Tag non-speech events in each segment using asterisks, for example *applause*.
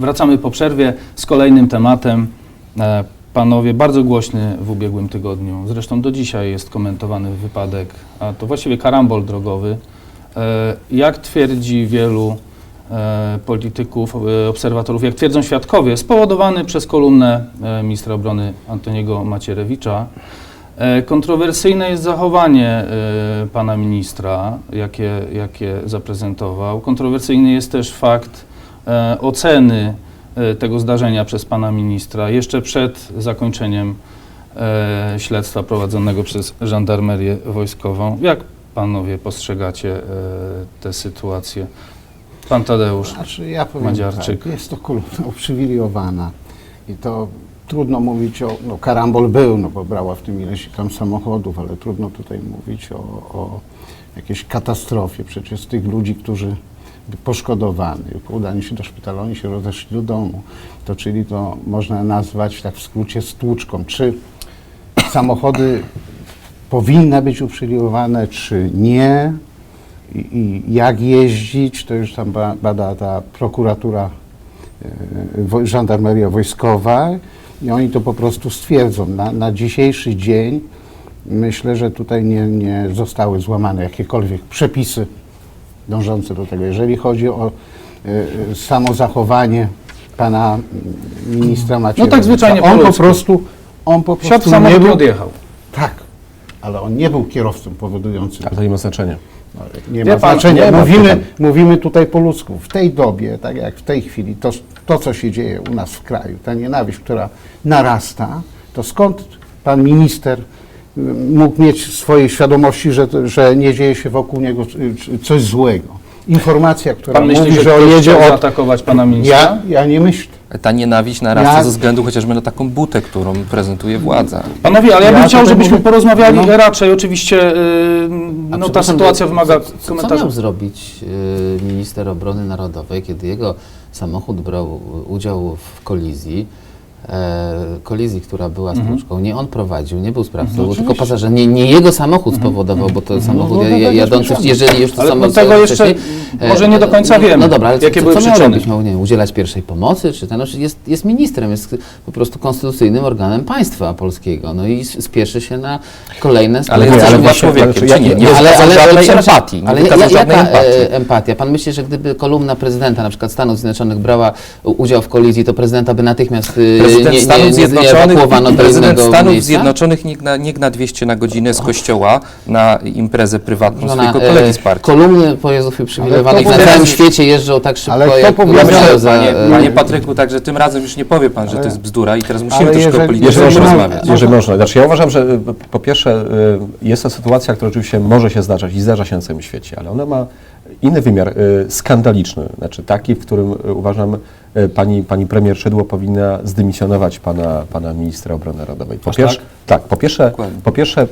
Wracamy po przerwie z kolejnym tematem. E, Panowie, bardzo głośny w ubiegłym tygodniu, zresztą do dzisiaj jest komentowany wypadek, a to właściwie karambol drogowy. E, Jak twierdzi wielu e, polityków, obserwatorów, jak twierdzą świadkowie, spowodowany przez kolumnę ministra obrony Antoniego Macierewicza. Kontrowersyjne jest zachowanie pana ministra, jakie, jakie zaprezentował. Kontrowersyjny jest też fakt oceny e, tego zdarzenia przez pana ministra jeszcze przed zakończeniem e, śledztwa prowadzonego przez żandarmerię wojskową. Jak panowie postrzegacie e, tę sytuację? Pan Tadeusz. Znaczy, ja powiem Madziarczyk. Tak, jest to kolumna uprzywilejowana i to trudno mówić o, no karambol był, no bo brała w tym ileś tam samochodów, ale trudno tutaj mówić o, o jakiejś katastrofie. Przecież tych ludzi, którzy poszkodowani, po udaniu się do szpitala, oni się rozeszli do domu. To czyli to można nazwać tak w skrócie stłuczką. Czy samochody powinny być uprzywilejowane, czy nie? i, i jak jeździć, to już tam ba- bada ta prokuratura, wo- żandarmeria wojskowa i oni to po prostu stwierdzą. Na, na dzisiejszy dzień myślę, że tutaj nie, nie zostały złamane jakiekolwiek przepisy dążące do tego. Jeżeli chodzi o e, e, samo zachowanie pana ministra Macierewicza, tak zwyczajnie on po prostu, on po prostu nie samochód był, odjechał. tak, ale on nie był kierowcą powodującym Ale to nie ma znaczenia. nie Wie ma pan, znaczenia. nie ma mówimy, pytań. mówimy tutaj po ludzku. W tej dobie, tak jak w tej chwili, to, to co się dzieje u nas w kraju, ta nienawiść, która narasta, to skąd pan minister y, mógł mieć w swojej świadomości, że, że nie dzieje się wokół niego coś złego? Informacja, która Pan myśli, mówi, że że on jedzie od... zaatakować pana ministra? Ja, ja nie myślę. Ta nienawiść narasta Ja- ze względu chociażby na taką butę, którą prezentuje władza. Panowie, ale ja bym Ja chciał, żebyśmy mówię- porozmawiali no. raczej. Oczywiście yy, no, ta sytuacja wymaga co, co, co komentarza. miał zrobić y, minister obrony narodowej, kiedy jego samochód brał udział w kolizji, kolizji, która była Mhm. stłuczką. Nie on prowadził, nie był sprawcą, był tylko pasażer. Nie, nie jego samochód spowodował, bo to samochód no, no, no, jadący, no, jeżeli już to Ale samochód... tego jeszcze może nie do końca no, wiemy, No dobra, ale jakie co, były co miał robić? Miał nie, wiem, udzielać pierwszej pomocy? Czy ten, no, jest, jest ministrem, jest po prostu konstytucyjnym organem państwa polskiego. No i spieszy się na kolejne... Ale jest ale człowiekiem, czy nie? nie ale, ale, ale, empatii. Ale jaka e, empatia? Pan myśli, że gdyby kolumna prezydenta na przykład Stanów Zjednoczonych brała udział w kolizji, to prezydenta by natychmiast e, Prezydent nie, Stanów nie, nie Zjednoczonych, prezydent Stanów miejsca? Zjednoczonych nie gna, nie gna 200 na godzinę z kościoła na imprezę prywatną Żona, swojego kolegi e, z partii. Kolumny pojazdów uprzywilejowanych na całym świecie jeżdżą tak szybko, Ale jak Ja myślę, za... panie, e, panie Patryku, także tym razem już nie powie pan, że to jest bzdura i teraz musimy troszkę o jeżeli- polityce jeżeli rozmawiać. Jeżeli można. Znaczy ja uważam, że y, po pierwsze jest to sytuacja, która oczywiście może się zdarzać i zdarza się na całym świecie, ale ona ma inny wymiar skandaliczny, znaczy taki, w którym uważam pani, pani premier Szydło powinna zdymisjonować pana, pana ministra obrony narodowej. Po Aż pierwsze, tak? po pierwsze, Dokładnie. po pierwsze y,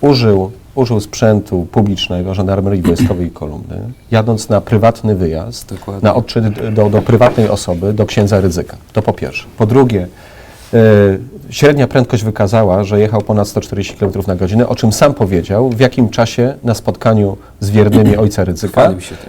użył, użył sprzętu publicznego, żandarmerii wojskowej i kolumny, jadąc na prywatny wyjazd, Dokładnie. na odczyt do, do prywatnej osoby, do księdza ryzyka. To po pierwsze. Po drugie, e, średnia prędkość wykazała, że jechał ponad 140 km na godzinę, o czym sam powiedział, w jakim czasie na spotkaniu z wiernymi *clears throat* ojca tym.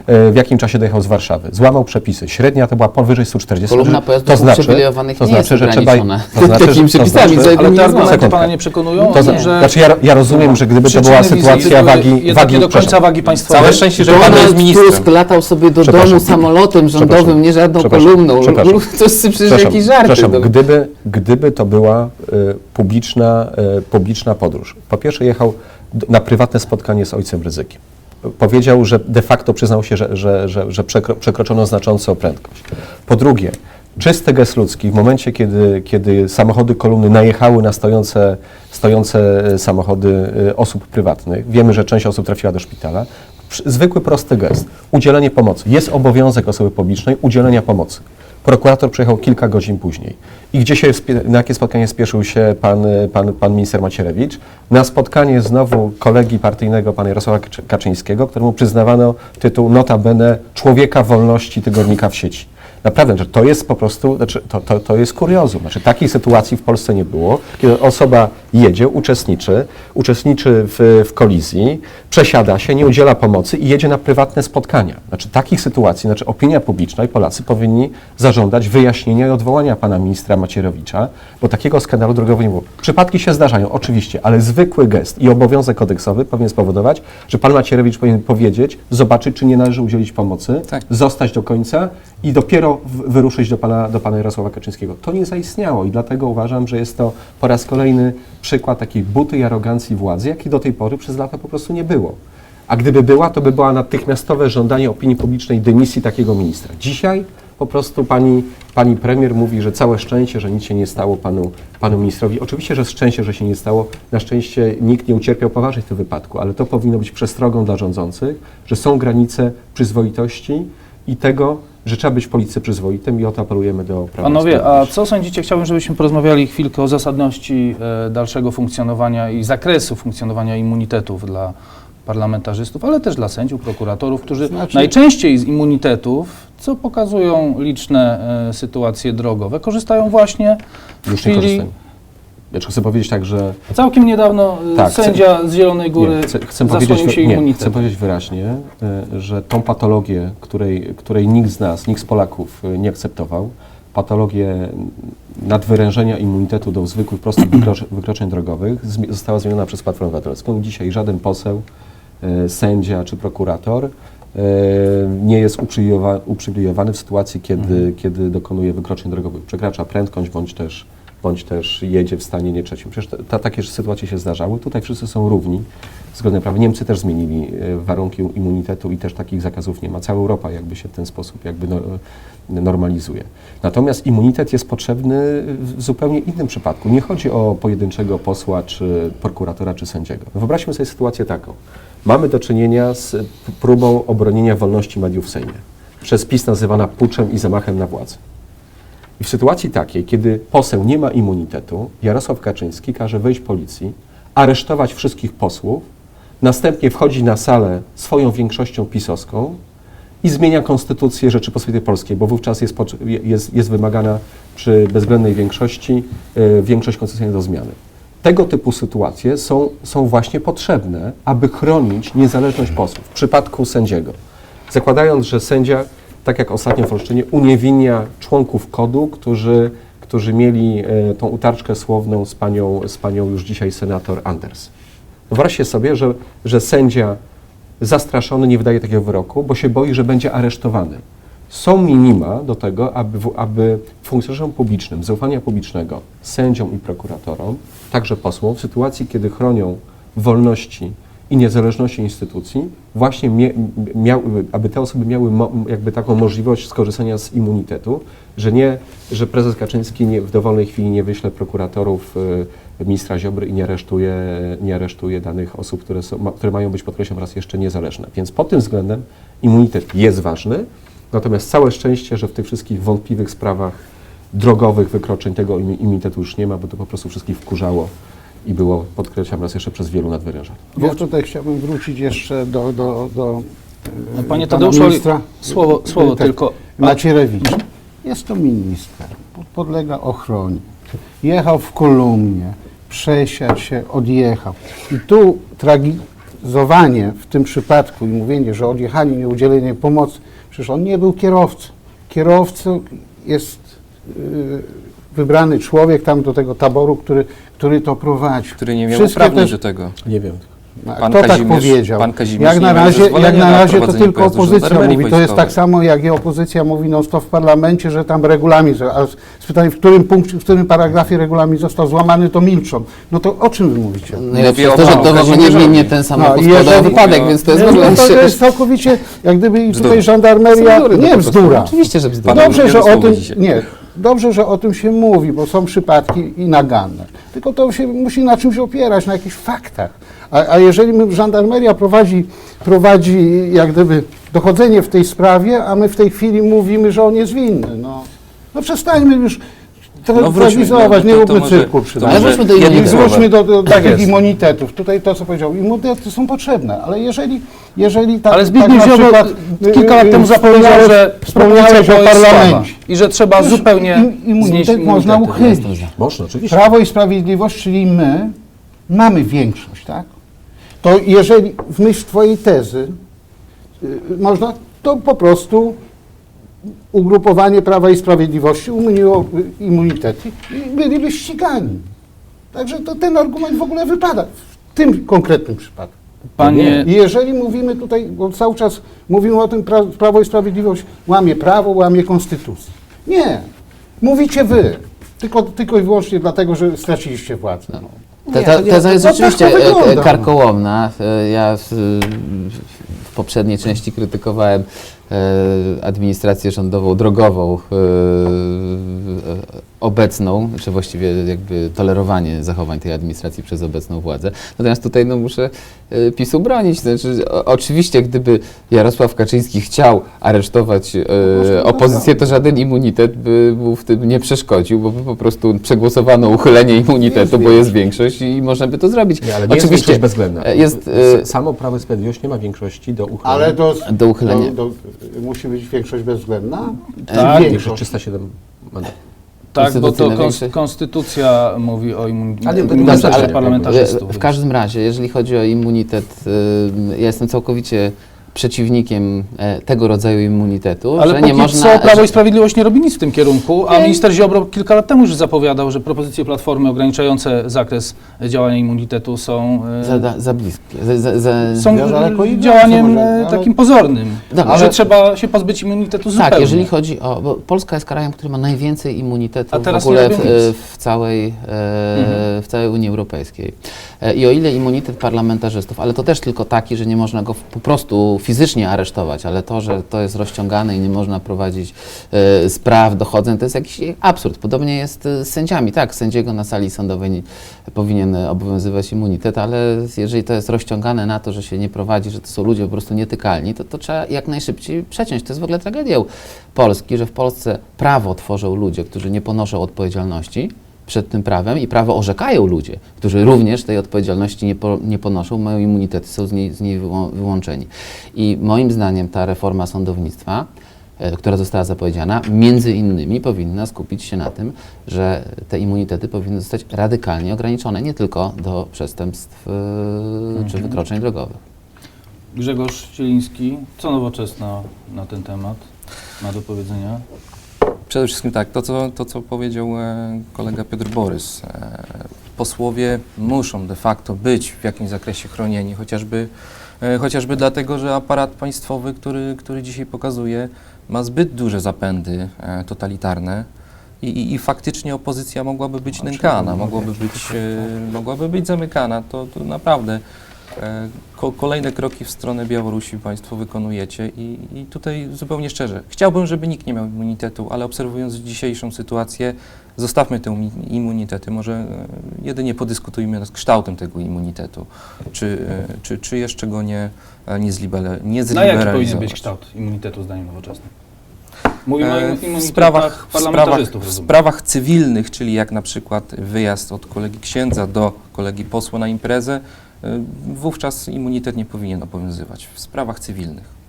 e, w jakim czasie dojechał z Warszawy. Złamał przepisy. Średnia to była powyżej 140 Kolumna pojazdów to znaczy, uprzywilejowanych to nie jest znaczy, że trzeba, ograniczona to znaczy, takimi że- to przepisami, znaczy- Ale te nie argumenty sekundkę. pana nie przekonują? To, że znaczy ja, ja rozumiem, że gdyby to była sytuacja wagi, wagi nie do końca wagi państwowej. Całe szczęście, że pan jest ministrem. Tusk latał sobie do domu samolotem rządowym, nie żadną kolumną. To jest przecież przepraszam. no. Gdyby, gdyby to była publiczna, y, publiczna podróż. Po pierwsze jechał na prywatne spotkanie z ojcem ryzykiem. Powiedział, że de facto przyznał się, że, że, że, że przekro, przekroczono znacząco prędkość. Po drugie, czysty gest ludzki w momencie, kiedy, kiedy samochody kolumny najechały na stojące, stojące e, samochody e, osób prywatnych, wiemy, że część osób trafiła do szpitala, zwykły, prosty gest. Udzielenie pomocy. Jest obowiązek osoby publicznej udzielenia pomocy. Prokurator przyjechał kilka godzin później. I gdzie się, na jakie spotkanie spieszył się pan, pan, pan minister Macierewicz? Na spotkanie znowu kolegi partyjnego, pana Jarosława Kaczy- Kaczyńskiego, któremu przyznawano tytuł notabene człowieka wolności tygodnika w sieci. Naprawdę, że to jest po prostu, znaczy to, to, to jest kuriozum. Znaczy, takiej sytuacji w Polsce nie było, kiedy osoba jedzie, uczestniczy, uczestniczy w, w kolizji, przesiada się, nie udziela pomocy i jedzie na prywatne spotkania. Znaczy, takich sytuacji, znaczy opinia publiczna i Polacy powinni zażądać wyjaśnienia i odwołania pana ministra Macierewicza, bo takiego skandalu drogowego nie było. Przypadki się zdarzają, oczywiście, ale zwykły gest i obowiązek kodeksowy powinien spowodować, że pan Macierewicz powinien powiedzieć, zobaczyć, czy nie należy udzielić pomocy, Tak. zostać do końca i dopiero wyruszyć do pana, do pana Jarosława Kaczyńskiego. To nie zaistniało i dlatego uważam, że jest to po raz kolejny przykład takiej buty i arogancji władzy, jakiej do tej pory przez lata po prostu nie było. A gdyby była, to by była natychmiastowe żądanie opinii publicznej dymisji takiego ministra. Dzisiaj po prostu pani, pani premier mówi, że całe szczęście, że nic się nie stało panu, panu ministrowi. Oczywiście, że szczęście, że się nie stało. Na szczęście nikt nie ucierpiał poważnie w tym wypadku, ale to powinno być przestrogą dla rządzących, że są granice przyzwoitości i tego, że trzeba być w polityce przyzwoitym i o to apelujemy do Prawa Panowie, a co sądzicie? Chciałbym, żebyśmy porozmawiali chwilkę o zasadności e, dalszego funkcjonowania i zakresu funkcjonowania immunitetów dla parlamentarzystów, ale też dla sędziów, prokuratorów, którzy Znaczy- najczęściej z immunitetów, co pokazują liczne e, sytuacje drogowe, korzystają właśnie w Już nie chwili... korzystają. Ja tylko chcę powiedzieć tak, że Całkiem niedawno e, Tak, chcę- sędzia z Zielonej Góry Nie, chcę, chcę, powiedzieć, się nie, chcę powiedzieć wyraźnie, y, że tą patologię, której, której nikt z nas, nikt z Polaków y, nie akceptował, patologię nadwyrężenia immunitetu do zwykłych, prostych *clears throat* wykroczeń, drogowych została zmieniona przez Platformę Obywatelską dzisiaj żaden poseł, y, sędzia czy prokurator y, nie jest uprzywilejowa- uprzywilejowany w sytuacji, kiedy, kiedy dokonuje wykroczeń drogowych. Przekracza prędkość bądź też bądź też jedzie w stanie nie trzecim. Przecież ta, takie sytuacje się zdarzały. Tutaj wszyscy są równi względem prawa. Niemcy też zmienili e, warunki immunitetu i też takich zakazów nie ma. Cała Europa jakby się w ten sposób jakby no, normalizuje. Natomiast immunitet jest potrzebny w zupełnie innym przypadku. Nie chodzi o pojedynczego posła, czy prokuratora, czy sędziego. Wyobraźmy sobie sytuację taką. Mamy do czynienia z próbą obronienia wolności mediów w Sejmie. Przez PiS nazywana puczem i zamachem na władzę. I w sytuacji takiej, kiedy poseł nie ma immunitetu, Jarosław Kaczyński każe wejść policji, aresztować wszystkich posłów, następnie wchodzi na salę swoją większością pisowską i zmienia konstytucję Rzeczypospolitej Polskiej, bo wówczas jest, jest, jest wymagana przy bezwzględnej większości y, większość konstytucyjna do zmiany. Tego typu sytuacje są, są właśnie potrzebne, aby chronić niezależność posłów. W przypadku sędziego. Zakładając, że sędzia, tak jak ostatnio w Olsztynie, uniewinnia członków kodu, którzy, którzy mieli e, tą utarczkę słowną z panią, z panią już dzisiaj senator Anders. Wyobraźcie sobie, że, że sędzia zastraszony nie wydaje takiego wyroku, bo się boi, że będzie aresztowany. Są minima do tego, aby, aby funkcjonariuszom publicznym, zaufania publicznego, sędziom i prokuratorom, także posłom, w sytuacji, kiedy chronią wolności i niezależności instytucji, właśnie aby te osoby miały jakby taką możliwość skorzystania z immunitetu, że nie, że prezes Kaczyński nie, w dowolnej chwili nie wyśle prokuratorów y, ministra Ziobry i nie aresztuje, nie aresztuje danych osób, które, są, które mają być, podkreślam raz jeszcze, niezależne. Więc pod tym względem immunitet jest ważny, natomiast całe szczęście, że w tych wszystkich wątpliwych sprawach drogowych wykroczeń tego im- immunitetu już nie ma, bo to po prostu wszystkich wkurzało i było, podkreślam raz jeszcze, przez wielu nadwyrężanych. Ja tutaj chciałbym wrócić jeszcze do, do, do No, Panie pana Tadeuszu, ministra słowo, słowo tak, tylko. Macierewicz. Jest to minister, podlega ochronie. Jechał w kolumnie, przesiadł się, odjechał. I tu tragizowanie w tym przypadku i mówienie, że odjechanie, nieudzielenie pomocy, przecież on nie był kierowcą. Kierowcą jest yy, wybrany człowiek tam do tego taboru, który, który to prowadzi. który nie miał Wszystkie uprawnień też- do tego. Nie wiem. Pan Kto tak Kazimierz- powiedział? pan Kazimierz jak na razie, jak na na razie to tylko opozycja mówi. To jest tak samo, jak i opozycja mówi non stop w parlamencie, że tam regulamin, że- a spytanie, w którym punkcie, w którym paragrafie regulamin został złamany, to milczą. No to o czym wy mówicie? Najlepsze Mówię jest o to, że to w ogóle nie, ten samochód No, jeżeli- wypadek, więc to jest w Nie, ogóle... no to jest całkowicie, jak gdyby i tutaj żandarmeria, nie bzdura. Oczywiście, że bzdura. Pan- Dobrze, że o tym, nie, dobrze, że o tym się mówi, bo są przypadki i naganne. Tylko to się musi na czymś opierać, na jakichś faktach. A, a jeżeli my, żandarmeria prowadzi, prowadzi jak gdyby dochodzenie w tej sprawie, a my w tej chwili mówimy, że on jest winny, no, no przestańmy już No Tragizować, no, nie róbmy cyrku to przy Ale nas. wróćmy do wróćmy do, do, Tak tych jest. immunitetów. Tutaj to, co powiedział, immunitety są potrzebne, ale jeżeli, jeżeli tak, Ale Zbigniew tak na Ziobro przykład, kilka lat y, temu zapowiedział, że wspomniałeś o parlamencie. i że trzeba Już zupełnie im- immunitet znieść można uchylić. Można, oczywiście. Prawo i Sprawiedliwość, czyli my, mamy większość, tak? To jeżeli w myśl Twojej tezy y, można, to po prostu ugrupowanie Prawa i Sprawiedliwości umyliło immunitety i byliby ścigani. Także to ten argument w ogóle wypada w tym konkretnym przypadku. Panie, jeżeli mówimy tutaj, bo cały czas mówimy o tym, pra, Prawo i Sprawiedliwość łamie prawo, łamie konstytucję. Nie. Mówicie wy. Tylko, tylko i wyłącznie dlatego, że straciliście władzę. No. Ta, Nie, ta, to nie- teza jest to tak rzeczywiście to e, wygląda. e, karkołomna. E, Ja w, w poprzedniej części krytykowałem e, administrację rządową, drogową, e, obecną, czy właściwie jakby tolerowanie zachowań tej administracji przez obecną władzę. Natomiast tutaj no, muszę e, PiSu bronić. Znaczy, o, oczywiście, gdyby Jarosław Kaczyński chciał aresztować e, opozycję, to żaden immunitet by mu w tym nie przeszkodził, bo by po prostu przegłosowano uchylenie immunitetu, bo jest większość i można by to zrobić. Nie, ale nie jest większość bezwzględna. e, Jest, S- Samo Prawo i Sprawiedliwość nie ma większości do uchylenia. Ale do, Do uchylenia. Do, do, musi być większość bezwzględna? Tak. Większość? 307 mandatów. Tak, bo to kons- konstytucja mówi o immunitecie parlamentarzystów. W każdym razie, jeżeli chodzi o immunitet, y, ja jestem całkowicie przeciwnikiem e, tego rodzaju immunitetu, Ale że póki nie można... co Prawo że- i Sprawiedliwość nie robi nic w tym kierunku, a Nie. minister Ziobro kilka lat temu już zapowiadał, że propozycje Platformy ograniczające zakres działania immunitetu są, e, Za, za, za bliskie. Za, za, za, są Ja daleko idące działaniem może, e, ale- takim pozornym, Dobra, że ale- trzeba się pozbyć immunitetu zupełnie. Tak, jeżeli chodzi o. Bo Polska jest krajem, który ma najwięcej A immunitetów w teraz ogóle nie w, robią nic. w, całej, e, Mhm. w całej Unii Europejskiej. E, I o ile immunitet parlamentarzystów, ale to też tylko taki, że nie można go w- po prostu fizycznie aresztować, ale to, że to jest rozciągane i nie można prowadzić e, spraw, dochodzeń, to jest jakiś absurd. Podobnie jest e, z sędziami. Tak, sędziego na sali sądowej nie, powinien obowiązywać immunitet, ale jeżeli to jest rozciągane na to, że się nie prowadzi, że to są ludzie po prostu nietykalni, to, to trzeba jak najszybciej przeciąć. To jest w ogóle tragedia Polski, że w Polsce prawo tworzą ludzie, którzy nie ponoszą odpowiedzialności przed tym prawem i prawo orzekają ludzie, którzy również tej odpowiedzialności nie, po, nie ponoszą, mają immunitety, są z niej, z niej wyłą, wyłączeni. I moim zdaniem ta reforma sądownictwa, e, która została zapowiedziana, między innymi powinna skupić się na tym, że te immunitety powinny zostać radykalnie ograniczone, nie tylko do przestępstw e, czy wykroczeń drogowych. Grzegorz Cieliński, co nowoczesna na ten temat ma do powiedzenia? Przede wszystkim tak, to co, to, co powiedział e, kolega Piotr Borys. E, posłowie muszą de facto być w jakimś zakresie chronieni, chociażby, e, chociażby dlatego, że aparat państwowy, który, który dzisiaj pokazuje, ma zbyt duże zapędy totalitarne. I, i, I faktycznie opozycja mogłaby być nękana, mogłaby być, mogłaby być zamykana. To, to naprawdę ko, kolejne kroki w stronę Białorusi Państwo wykonujecie i, i tutaj zupełnie szczerze, chciałbym, żeby nikt nie miał immunitetu, ale obserwując dzisiejszą sytuację, zostawmy te immunitety, może e, jedynie podyskutujmy nad kształtem tego immunitetu, czy, e, czy, czy jeszcze go nie, e, nie, zlibele, nie Na zliberalizować. jaki powinien być kształt immunitetu zdaniem nowoczesnym? Mówimy o E, w sprawach, w, sprawach, w sprawach cywilnych, czyli jak na przykład wyjazd od kolegi księdza do kolegi posła na imprezę, wówczas immunitet nie powinien obowiązywać. W sprawach cywilnych.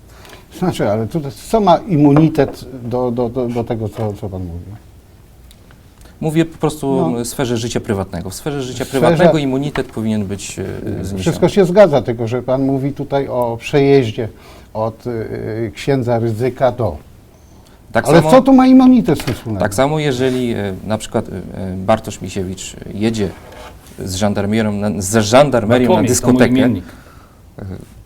Znaczy, ale tutaj co ma immunitet do, do, do, do tego, co, co Pan mówi? Mówię po prostu No. o sferze życia prywatnego. W sferze życia W sferze- prywatnego immunitet powinien być y, zniesiony. Wszystko się zgadza, tylko że Pan mówi tutaj o przejeździe od y, księdza ryzyka do. Tak Ale samo, co tu ma immunitet wspólnego? tak samo jeżeli y, na przykład y, y, Bartosz Misiewicz jedzie z żandarmerią na, z żandarmerią na to mój dyskotekę.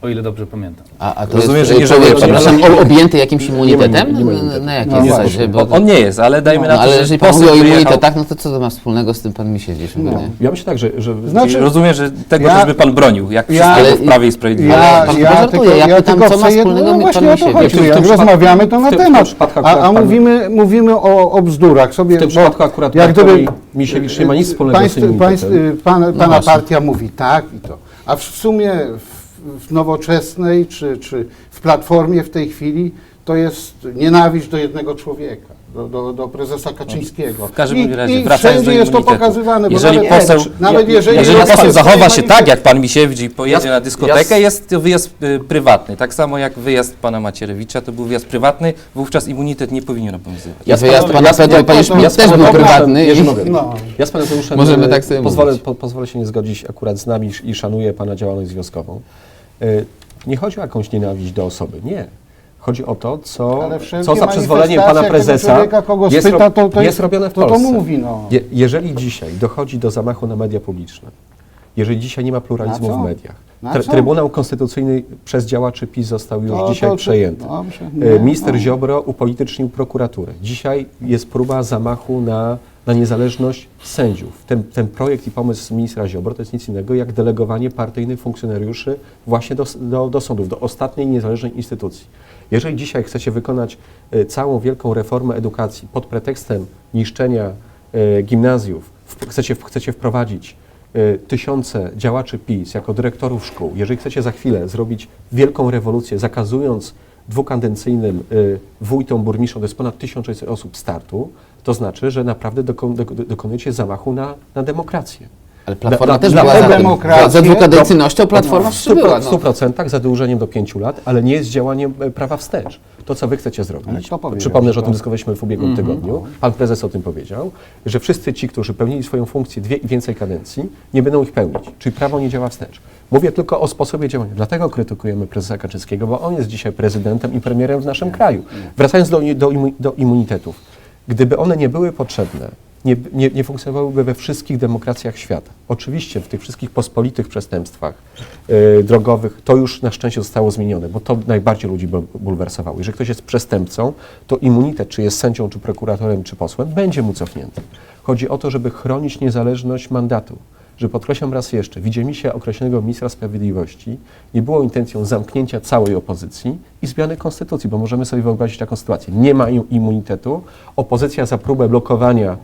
O ile dobrze pamiętam. A, a to Rozumiem, jest, że nie człowiek, żałuje pan- przepraszam, o- objęty jakimś immunitetem? nie ma Na, immunitetu. na jakiej No zasadzie? Bo, on, nie jest, ale dajmy no, na to, ale że jeżeli pan poseł mówi o immunitetach, no to co to ma wspólnego z tym pan mi siedzisz? No. Ja myślę tak, że, że Znaczy- rozumiem, że tego Ja- też by pan bronił, jak ja- wszystkiego w ale- Prawie i Sprawiedliwości. Ja, pan ja, pożartuje, tylko, ja ja pytam, tylko co ma jedno, wspólnego no mi właśnie pan o to Misiewicz? chodzi, W tym jak przypadku- rozmawiamy to w na tym- w tym temat, przypadku a, akurat pan- mówimy, mówimy o, o bzdurach. Sobie, w tym przypadku akurat jak gdyby, Misiewicz nie ma nic wspólnego z państw, tym państw, immunitetem. pan, No Pana właśnie. partia mówi tak i to. A w sumie w, w nowoczesnej czy, czy w Platformie w tej chwili to jest nienawiść do jednego człowieka, do, do, do prezesa Kaczyńskiego. W każdym I, razie, i wracając wszędzie do jest to pokazywane. Bo Jeżeli nawet, poseł- nawet jeżeli, Jeżeli poseł jest zachowa się tak, jak pan Misiewicz i pojedzie Ja- na dyskotekę, ja- jest to wyjazd y, prywatny. Tak samo jak wyjazd pana Macierewicza, to był wyjazd prywatny, wówczas immunitet nie powinien obowiązywać. Ja wyjazd pana ja- Pedro ja- Paliszmina ja- też był prywatny. No. Ja z panem Tadeuszem Możemy e, tak sobie pozwolę, po, pozwolę się nie zgodzić akurat z nami i szanuję pana działalność związkową. E, Nie chodzi o jakąś nienawiść do osoby, nie. Chodzi o to, co, co za przyzwoleniem pana prezesa jest, spyta, to- to jest robione w to to Polsce. mówi, no. Je, jeżeli dzisiaj dochodzi do zamachu na media publiczne, jeżeli dzisiaj nie ma pluralizmu w mediach? Trybunał Konstytucyjny przez działaczy PiS został już To- dzisiaj to- to- przejęty. dobrze, E, nie, Minister no. Ziobro upolitycznił prokuraturę. Dzisiaj jest próba zamachu na, na niezależność sędziów. Ten, ten projekt i pomysł ministra Ziobro to jest nic innego jak delegowanie partyjnych funkcjonariuszy właśnie do, do, do sądów, do ostatniej niezależnej instytucji. Jeżeli dzisiaj chcecie wykonać e, całą wielką reformę edukacji pod pretekstem niszczenia e, gimnazjów, chcecie, chcecie wprowadzić e, tysiące działaczy PiS jako dyrektorów szkół, jeżeli chcecie za chwilę zrobić wielką rewolucję, zakazując dwukadencyjnym y, wójtom, burmistrzom, to jest ponad 1600 osób startu, to znaczy, że naprawdę dokon, dok, dokonujecie zamachu na, na demokrację. Ale Platforma też dla- była za Za dwukadencyjnością Platforma w przybyła. 100%, No. 100% zadłużeniem do 5 lat, ale nie jest działaniem e, prawa wstecz. To, co wy chcecie zrobić, przypomnę, że o tym to- dyskutowaliśmy w ubiegłym tygodniu, pan prezes o tym powiedział, że wszyscy ci, którzy pełnili swoją funkcję dwie i więcej kadencji, nie będą ich pełnić, czyli prawo nie działa wstecz. Mówię tylko o sposobie działania. Dlatego krytykujemy prezesa Kaczyńskiego, bo on jest dzisiaj prezydentem i premierem w naszym kraju. Wracając do, do, do immunitetów. Gdyby one nie były potrzebne, nie, nie, nie funkcjonowałyby we wszystkich demokracjach świata. Oczywiście w tych wszystkich pospolitych przestępstwach e, drogowych to już na szczęście zostało zmienione, bo to najbardziej ludzi bul- bulwersowało. Jeżeli ktoś jest przestępcą, to immunitet, czy jest sędzią, czy prokuratorem, czy posłem, będzie mu cofnięty. Chodzi o to, żeby chronić niezależność mandatu. Że podkreślam raz jeszcze, widzimisię określonego ministra sprawiedliwości nie było intencją zamknięcia całej opozycji i zmiany konstytucji, bo możemy sobie wyobrazić taką sytuację. Nie ma im- immunitetu, opozycja za próbę blokowania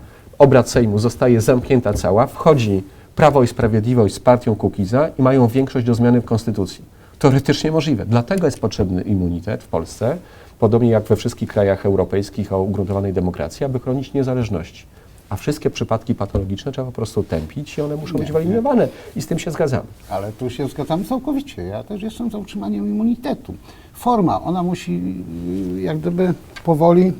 obrad Sejmu zostaje zamknięta cała, wchodzi Prawo i Sprawiedliwość z partią Kukiza i mają większość do zmiany w konstytucji. Teoretycznie możliwe. Dlatego jest potrzebny immunitet w Polsce, podobnie jak we wszystkich krajach europejskich o ugruntowanej demokracji, aby chronić niezależności. A wszystkie przypadki patologiczne trzeba po prostu tępić i one muszą być wyeliminowane. I z tym się zgadzamy. Ale tu się zgadzam całkowicie. Ja też jestem za utrzymaniem immunitetu. Forma, ona musi y, jak gdyby powoli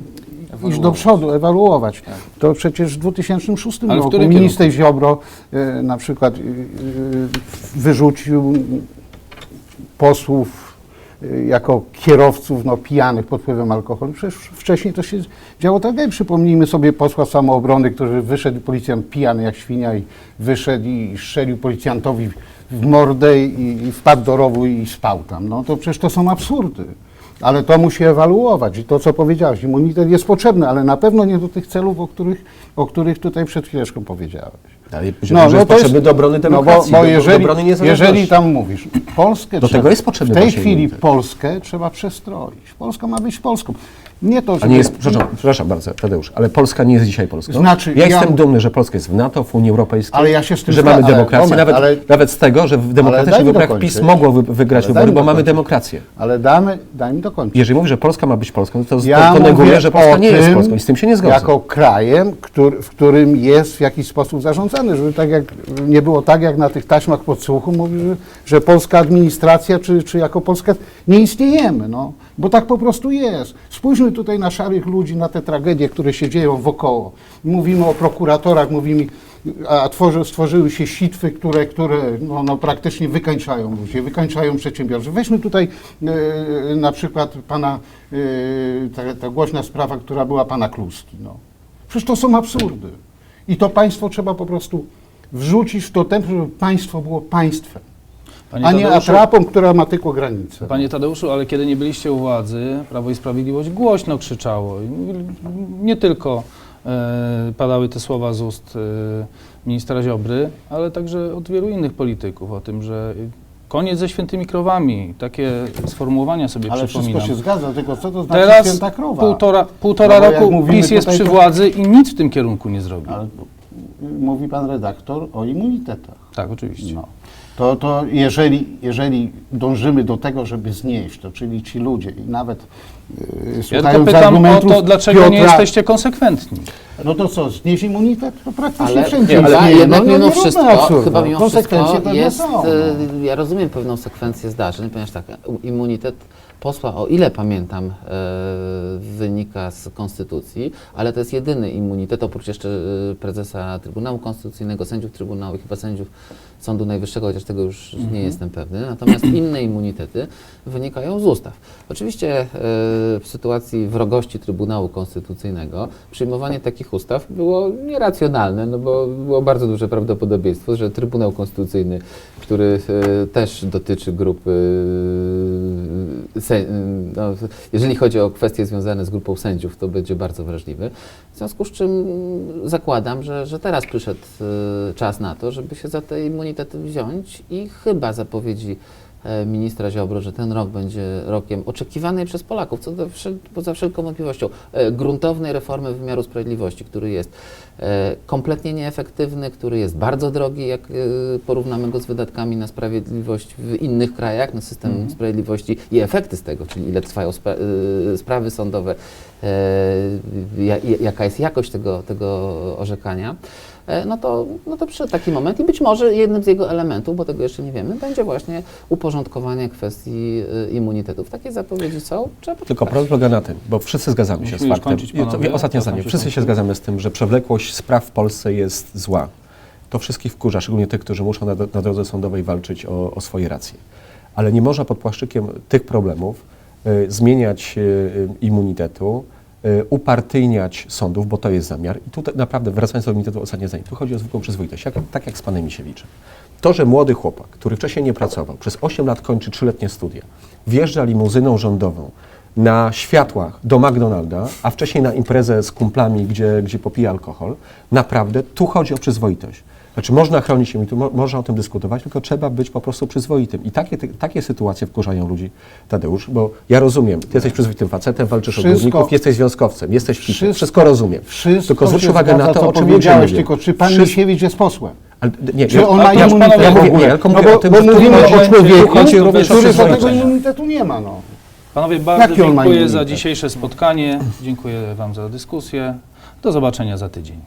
iść do przodu, ewaluować. To przecież w 2006 Ale w roku którym minister Ziobro y, na przykład y, y, wyrzucił posłów jako kierowców no, pijanych pod wpływem alkoholu. Przecież wcześniej to się działo tak. jak Przypomnijmy sobie posła samoobrony, który wyszedł, policjant pijany jak świnia i wyszedł i strzelił policjantowi w mordę i, i wpadł do rowu i spał tam. No to przecież to są absurdy. Ale to musi ewaluować i to, co powiedziałeś, immunitet jest potrzebny, ale na pewno nie do tych celów, o których, o których tutaj przed chwileczką powiedziałeś. Ale no, że jest to potrzebny do obrony demokracji, No bo, bo jeżeli, do obrony jeżeli tam mówisz, Polskę Do trzeba, tego jest potrzebny w tej chwili. Polskę trzeba przestroić. Polska ma być Polską. Nie to, żeby... nie jest, przepraszam, przepraszam bardzo, Tadeusz, ale Polska nie jest dzisiaj Polską. Znaczy, ja, ja- jestem dumny, że Polska jest w NATO, w Unii Europejskiej, Ale ja się z tym że mamy ale demokrację, moment, nawet, ale- nawet z tego, że w demokratycznych wyborach. PiS mogło wy, wygrać wybory, bo mamy demokrację. Ale damy, daj mi dokończyć. Jeżeli mówisz, że Polska ma być Polską, to, Ja to neguje, że Polska nie jest Polską i z tym się nie zgodzę. Jako krajem, który, w którym jest w jakiś sposób zarządzany, żeby tak jak, nie było tak, jak na tych taśmach podsłuchu mówi, że, że polska administracja, czy, czy jako Polska nie istniejemy, no. Bo tak po prostu jest. Spójrzmy tutaj na szarych ludzi, na te tragedie, które się dzieją wokoło. Mówimy o prokuratorach, mówimy, a tworzy, stworzyły się sitwy, które, które no, no, praktycznie wykańczają ludzi, wykańczają przedsiębiorców. Weźmy tutaj e, na przykład pana, e, ta, ta głośna sprawa, która była pana Kluski. No. Przecież to są absurdy. I to państwo trzeba po prostu wrzucić w to tempo, żeby państwo było państwem, Panie a nie Tadeuszu- atrapą, która ma tylko granice. Panie Tadeuszu, ale kiedy nie byliście u władzy, Prawo i Sprawiedliwość głośno krzyczało. Nie tylko e, padały te słowa z ust e, ministra Ziobry, ale także od wielu innych polityków o tym, że koniec ze świętymi krowami. Takie sformułowania sobie Ale wszystko przypominam. się zgadza, tylko co to znaczy Teraz święta krowa? półtora, półtora No bo jak roku mówimy PiS jest tutaj, przy to- władzy i nic w tym kierunku nie zrobił. Ale mówi pan redaktor o immunitetach. Tak, oczywiście. No. To, to jeżeli, jeżeli dążymy do tego, żeby znieść to, czyli ci ludzie i nawet yy, Ja słuchając tylko pytam o argumentów to, dlaczego nie Piotra, jesteście konsekwentni. No to co, znieść immunitet? To praktycznie Ale wszędzie chyba istnieje. jednak no, no, mimo nie róbmy wszystko, absurdu. chyba mimo Konsekwencje wszystko pewne jest, są, e, ja rozumiem pewną sekwencję zdarzeń, ponieważ tak, immunitet posła, o ile pamiętam, e, wynika z konstytucji, ale to jest jedyny immunitet, oprócz jeszcze e, prezesa Trybunału Konstytucyjnego, sędziów Trybunału i chyba sędziów Sądu Najwyższego, chociaż tego już nie jestem pewny. Natomiast *clears throat* inne immunitety wynikają z ustaw. Oczywiście e, w sytuacji wrogości Trybunału Konstytucyjnego przyjmowanie takich ustaw było nieracjonalne, no bo było bardzo duże prawdopodobieństwo, że Trybunał Konstytucyjny, który e, też dotyczy grupy, e, no, jeżeli chodzi o kwestie związane z grupą sędziów, to będzie bardzo wrażliwy. W związku z czym zakładam, że, że teraz przyszedł czas na to, żeby się za te immunitety wziąć i chyba zapowiedzi e, ministra Ziobro, że ten rok będzie rokiem oczekiwanej przez Polaków, co do, poza wszelką wątpliwością, e, gruntownej reformy wymiaru sprawiedliwości, który jest e, kompletnie nieefektywny, który jest bardzo drogi, jak porównamy go z wydatkami na sprawiedliwość w innych krajach, na system sprawiedliwości i efekty z tego, czyli ile trwają spra- sprawy sądowe, ja, ja- jaka jest jakość tego, tego orzekania, no to, no to przyszedł taki moment i być może jednym z jego elementów, bo tego jeszcze nie wiemy, będzie właśnie uporządkowanie kwestii e, immunitetów. Takie zapowiedzi są, trzeba Tylko problem polega na tym, bo wszyscy zgadzamy się Musimy z faktem. kończyć, panowie. Ostatnie zdanie. Wszyscy się zgadzamy z tym, że przewlekłość spraw w Polsce jest zła. To wszystkich wkurza, szczególnie tych, którzy muszą na, na drodze sądowej walczyć o, o swoje racje. Ale nie można pod płaszczykiem tych problemów y, zmieniać y, y, immunitetu, y, upartyjniać sądów, bo to jest zamiar. I tutaj naprawdę, wracając do immunitetu, ostatnie zdanie. Tu chodzi o zwykłą przyzwoitość, jak, tak jak z panem Misiewiczem. To, że młody chłopak, który wcześniej nie pracował, przez 8 lat kończy 3-letnie studia, wjeżdża limuzyną rządową na światłach do McDonalda, a wcześniej na imprezę z kumplami, gdzie, gdzie popija alkohol, naprawdę tu chodzi o przyzwoitość. Znaczy można chronić się i tu mo, można o tym dyskutować, tylko trzeba być po prostu przyzwoitym. I takie, te, takie sytuacje wkurzają ludzi, Tadeusz, bo ja rozumiem, ty jesteś przyzwoitym facetem, walczysz o Wszystko- górników, jesteś związkowcem, jesteś wszystko, Wszystko- wszystko rozumiem. Wszystko tylko zwróć uwagę na to, co o czym powiedziałeś, tylko czy pan Wszystko- Misiewicz jest posłem? ale, nie, Czy on ma ja- immunitet ja mówię, nie, tylko No mówię bo, o tym, bo mówimy o człowieku, o który przyzwoitość. immunitetu nie ma. No. Panowie, bardzo dziękuję za dzisiejsze spotkanie. Dziękuję Wam za dyskusję. Do zobaczenia za tydzień.